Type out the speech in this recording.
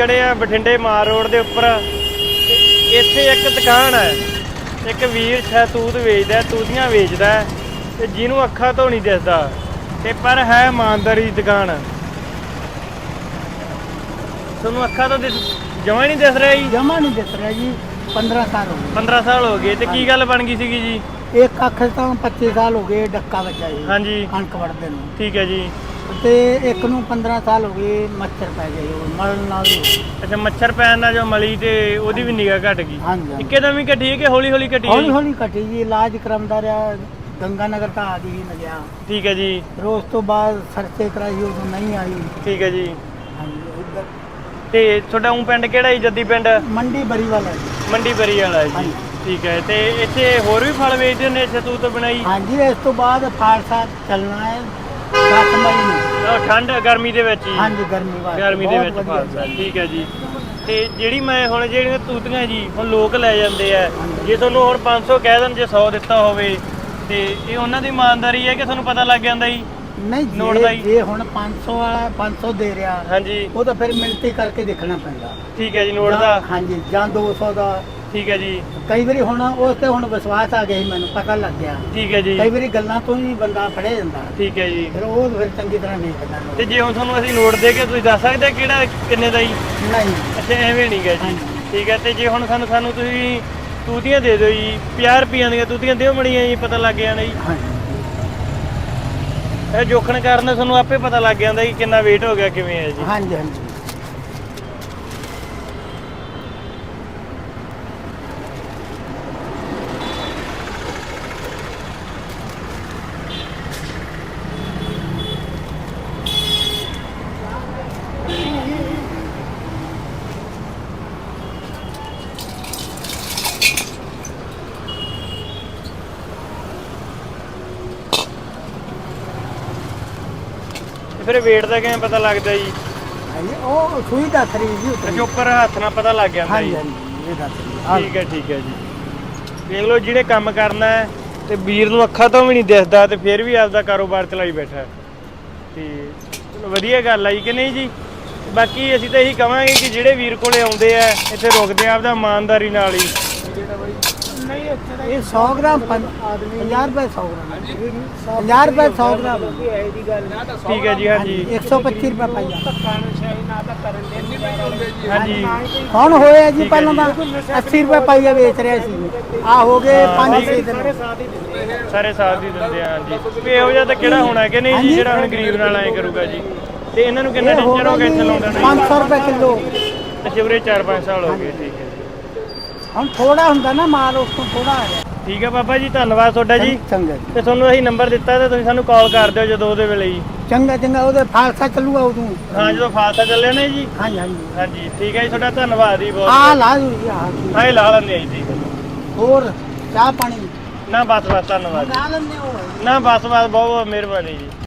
ਖੜੇ ਆ ਬਠਿੰਡੇ ਮਾਰ ਰੋਡ ਦੇ ਉੱਪਰ। ਇੱਥੇ ਇੱਕ ਦੁਕਾਨ ਹੈ ਇੱਕ ਵੀਰ ਸ਼ਹਿਤੂਤ ਵੇਚਦਾ ਤੂਤੀਆਂ ਵੇਚਦਾ ਤੇ ਜਿਹਨੂੰ ਅੱਖਾਂ ਤੋਂ ਨਹੀਂ ਦਿਸਦਾ। ਤੇ ਪਰ ਹੈ ਇਮਾਨਦਾਰੀ ਦੀ ਦੁਕਾਨ। ਤੁਹਾਨੂੰ ਅੱਖਾਂ ਤੋਂ ਦਿਸ ਜਮਾਂ ਨਹੀਂ ਦਿਸ ਰਿਹਾ ਜੀ? ਜਮਾ ਨਹੀਂ ਦਿਸ ਰਿਹਾ ਜੀ। 15 ਸਾਲ ਹੋ 15 ਸਾਲ ਹੋ ਗਏ। ਤੇ ਕੀ ਗੱਲ ਬਣ ਗਈ ਸੀਗੀ ਜੀ? ਗਏ ਇੱਕ ਅੱਖ ਤਾਂ 25 ਸਾਲ ਹੋ ਗਏ ਡੱਕਾ ਵੱਜਾ ਜੀ। ਹਾਂਜੀ। ਕਣਕ ਵੜਦੇ ਨੂੰ। ਠੀਕ ਹੈ ਜੀ। ਤੇ ਇੱਕ ਨੂੰ 15 ਸਾਲ ਹੋ ਗਏ ਮੱਛਰ ਪੈ ਗਏ ਉਹ ਮਰਨ ਨਾਲ ਹੀ ਹੋ। ਅੱਛਾ ਮੱਛਰ ਪੈਣ ਨਾਲ ਜੋ ਮਲੀ ਤੇ ਉਹਦੀ ਵੀ ਨਿਗਾਹ ਘਟ ਗਈ। ਹਾਂਜੀ ਹਾਂਜੀ। ਇੱਕਦਮ ਹੀ ਘਟੀ ਹੈ ਕਿ ਹੌਲੀ ਹੌਲੀ ਘਟੀ ਹੈ? ਹੌਲੀ? ਹੌਲੀ ਘਟੀ ਜੀ ਇਲਾਜ ਕਰਾਉਂਦਾ ਰਿਹਾ ਗੰਗਾ ਨਗਰ ਤਾਂ ਆ ਗਈ ਨਾ ਗਿਆ ਠੀਕ ਹੈ ਜੀ। ਫਿਰ ਉਸ ਤੋਂ ਬਾਅਦ ਸਰਚੇ ਕਰਾਈ ਉਦੋਂ ਨਹੀਂ ਆਈ। ਠੀਕ ਹੈ ਜੀ। ਹਾਂਜੀ ਤੇ ਤੁਹਾਡਾ ਉਹ ਪਿੰਡ ਕਿਹੜਾ ਜੀ ਜੱਦੀ ਪਿੰਡ? ਮੰਡੀ ਬਰੀ ਵਾਲਾ ਜੀ। ਮੰਡੀ ਬਰੀ ਵਾਲਾ ਹੈ ਜੀ। ਹਾਂਜੀ। ਠੀਕ ਹੈ ਤੇ ਇੱਥੇ ਹੋਰ ਵੀ ਫਲ ਵੇਚਦੇ ਨੇ ਸ਼ਤੂਤ ਬਣਾਈ? ਹਾਂਜੀ ਇਸ ਤੋਂ ਬਾਅਦ ਫਾਲਸਾ ਚੱਲਣਾ ਹੈ। 10 ਮਈ ਨੂੰ ਉਹ ਠੰਡ ਗਰਮੀ ਦੇ ਵਿੱਚ ਹੀ। ਹਾਂਜੀ ਗਰਮੀ ਵਾਸਤੇ। ਗਰਮੀ ਦੇ ਬਹੁਤ ਵਿੱਚ ਵਧੀਆ। ਠੀਕ ਹੈ ਜੀ। ਤੇ ਜਿਹੜੀ ਮੈਂ ਹੁਣ ਜਿਹੜੀਆਂ ਤੂਤੀਆਂ ਜੀ ਹੁਣ ਲੋਕ ਲੈ ਜਾਂਦੇ ਆ। ਜੇ ਤੁਹਾਨੂੰ ਹੁਣ 500 ਕਹਿ ਦੇਣ ਜੇ 100 ਦਿੱਤਾ ਹੋਵੇ ਤੇ ਇਹ ਉਹਨਾਂ ਦੀ ਇਮਾਨਦਾਰੀ ਹੈ ਕਿ ਤੁਹਾਨੂੰ ਪਤਾ ਲੱਗ ਜਾਂਦਾ ਜੀ? ਨਹੀਂ ਨੋਟ ਦਾ ਜੇ। ਜੇ ਹੁਣ 500 ਵਾਲਾ 500 ਦੇ ਰਿਹਾ। ਹਾਂਜੀ। ਉਹ ਤਾਂ ਫਿਰ ਮਿਲਤੀ ਕਰਕੇ ਦੇਖਣਾ ਪੈਂਦਾ। ਠੀਕ ਹੈ ਜੀ ਨੋਟ ਜਾਂ- ਦਾ ਹਾਂਜੀ ਜਾਂ 200 ਦਾ। ਠੀਕ ਹੈ ਜੀ। ਕਈ ਵਾਰੀ ਹੁਣ ਉਸ ਤੇ ਹੁਣ ਵਿਸ਼ਵਾਸ ਆ ਗਿਆ ਸੀ ਮੈਨੂੰ ਪਤਾ ਲੱਗ ਗਿਆ। ਠੀਕ ਹੈ ਜੀ। ਕਈ ਵਾਰੀ ਗੱਲਾਂ ਤੋਂ ਹੀ ਬੰਦਾ ਫੜਿਆ ਜਾਂਦਾ। ਠੀਕ ਹੈ ਜੀ। ਫਿਰ ਉਹ ਫਿਰ ਚੰਗੀ ਤਰ੍ਹਾਂ ਨਹੀਂ ਕਰਨਾ ਤੇ ਜੇ ਹੁਣ ਤੁਹਾਨੂੰ ਅਸੀਂ ਨੋਟ ਦੇ ਕੇ ਤੁਸੀਂ ਦੱਸ ਸਕਦੇ ਹੋ ਕਿਹੜਾ ਕਿੰਨੇ ਦਾ ਜੀ? ਨਹੀਂ। ਅੱਛਾ ਐਵੇਂ ਨਹੀਂ ਗਾ ਜੀ। ਠੀਕ ਹੈ ਤੇ ਜੇ ਹੁਣ ਸਾਨੂੰ ਸਾਨੂੰ ਤੁਸੀਂ ਤੂਤੀਆਂ ਦੇ ਦਿਓ ਜੀ 50 ਰੁਪਈਆਂ ਦੀਆਂ ਤੂਤੀਆਂ ਦਿਓ ਮੜੀਆਂ ਜੀ ਪਤਾ ਲੱਗ ਜਾਣਾ ਜੀ। ਹਾਂਜੀ। ਇਹ ਜੋਖਣ ਕਾਰਨ ਤੁਹਾਨੂੰ ਆਪੇ ਪਤਾ ਲੱਗ ਜਾਂਦਾ ਕਿ ਕਿੰਨਾ weight ਹੋ ਗਿਆ ਕਿਵੇਂ ਹੈ ਜੀ। ਹਾਂਜੀ ਹਾਂਜੀ। ਫਿਰ weight ਦਾ ਕਿਵੇਂ ਪਤਾ ਲੱਗਦਾ ਜੀ? ਹਾਂਜੀ ਉਹ ਸੂਈ ਦੱਸ ਰਹੀ ਜੀ ਉੱਤੇ ਅੱਛਾ ਉੱਪਰ ਹੱਥ ਨਾਲ ਪਤਾ ਲੱਗ ਜਾਂਦਾ ਹਾਂਜੀ ਜੀ। ਹਾਂਜੀ ਇਹ ਦੱਸ ਰਹੀ ਠੀਕ ਹੈ ਠੀਕ ਹੈ ਜੀ। ਦੇਖ ਲਓ ਜਿਹੜੇ ਕੰਮ ਕਰਨਾ ਹੈ ਤੇ ਵੀਰ ਨੂੰ ਅੱਖਾਂ ਤੋਂ ਵੀ ਨਹੀਂ ਦਿਸਦਾ ਤੇ ਫਿਰ ਵੀ ਆਪਦਾ ਕਾਰੋਬਾਰ ਚਲਾਈ ਬੈਠਾ। ਹੈ। ਤੇ ਚਲੋ ਵਧੀਆ ਗੱਲ ਆ ਜੀ ਕਿ ਨਹੀਂ ਜੀ? ਬਾਕੀ ਅਸੀਂ ਤਾਂ ਇਹੀ ਕਵਾਂਗੇ ਕਿ ਜਿਹੜੇ ਵੀਰ ਕੋਲੇ ਆਉਂਦੇ ਆ ਇੱਥੇ ਰੁਕਦੇ ਆ ਆਪਦਾ ਇਮਾਨਦਾਰੀ ਨਾਲ ਹੀ। ਇਹ 100 ਗ੍ਰਾਮ 50 ਰੁਪਏ 100 ਗ੍ਰਾਮ। 50 ਰੁਪਏ 100 ਗ੍ਰਾਮ। ਠੀਕ ਹੈ ਜੀ ਹਾਂਜੀ 125 ਰੁਪਏ ਪਾਈਆ ਹਾਂਜੀ। ਹੁਣ ਹੋਇਆ ਜੀ ਠੀਕ ਹੈ ਪਹਿਲਾਂ ਤਾਂ 80 ਰੁਪਏ ਪਾਈਆ ਵੇਚ ਰਿਹਾ ਸੀ। ਆ ਹੋ ਗਏ 5-6 ਦਿਨ। ਸਾਰੇ ਸਾਥ ਹੀ ਦਿੰਦੇ ਆ ਹਾਂਜੀ। ਵੀ ਇਹੋ ਜਿਹਾ ਤਾਂ ਕਿਹੜਾ ਹੋਣਾ ਕਿ ਨਹੀਂ ਜੀ। ਜਿਹੜਾ ਹੁਣ ਗਰੀਬ ਨਾਲ ਐ ਕਰੂਗਾ ਜੀ। ਤੇ ਇਹਨਾਂ ਨੂੰ ਕਿੰਨਾ ਇਹ ਹੋ ਗਿਆ ਇੱਥੇ ਲਾਉਂਦਾ ਨਹੀਂ? 500 ਰੁਪਏ ਕਿਲੋ। ਅੱਛਾ ਉਰੇ 4-5 ਸਾਲ ਹੋ ਗਏ ਜੀ ਹੁਣ ਥੋੜਾ ਹੁੰਦਾ ਨਾ ਮਾਲ ਉਸ ਤੋਂ ਥੋੜਾ ਆ ਰਿਹਾ ਠੀਕ ਹੈ ਬਾਬਾ ਜੀ ਧੰਨਵਾਦ ਤੁਹਾਡਾ ਜੀ। ਚੰਗਾ ਜੀ। ਤੇ ਤੁਹਾਨੂੰ ਅਸੀਂ ਨੰਬਰ ਦਿੱਤਾ ਤੇ ਤੁਸੀਂ ਸਾਨੂੰ ਕਾਲ ਕਰ ਦਿਓ ਜਦੋਂ ਉਹਦੇ ਵੇਲੇ ਜੀ। ਚੰਗਾ ਚੰਗਾ ਉਹਦੇ ਫਾਲਸਾ ਚੱਲੂਗਾ ਉਦੋਂ। ਹਾਂ ਜਦੋਂ ਫਾਸਾ ਚੱਲੇ ਨੇ ਜੀ। ਹਾਂਜੀ ਹਾਂਜੀ। ਹਾਂਜੀ ਠੀਕ ਹੈ ਜੀ ਤੁਹਾਡਾ ਧੰਨਵਾਦ ਜੀ ਆ ਬਹੁਤ ਲਾ ਜੀ ਜੀ। ਹਾਂ ਇਹ ਲਾ ਲੈਂਦੇ ਆ ਜੀ ਹੈ। ਹੋਰ ਚਾਹ ਪਾਣੀ? ਨਾ ਬਸ ਬਸ ਧੰਨਵਾਦ ਜੀ। ਲਾ ਲੈਂਦੇ ਹੋ। ਨਾ ਬਸ ਬਸ ਬਹੁਤ ਬਹੁਤ ਮਿਹਰਬਾਨੀ ਜੀ।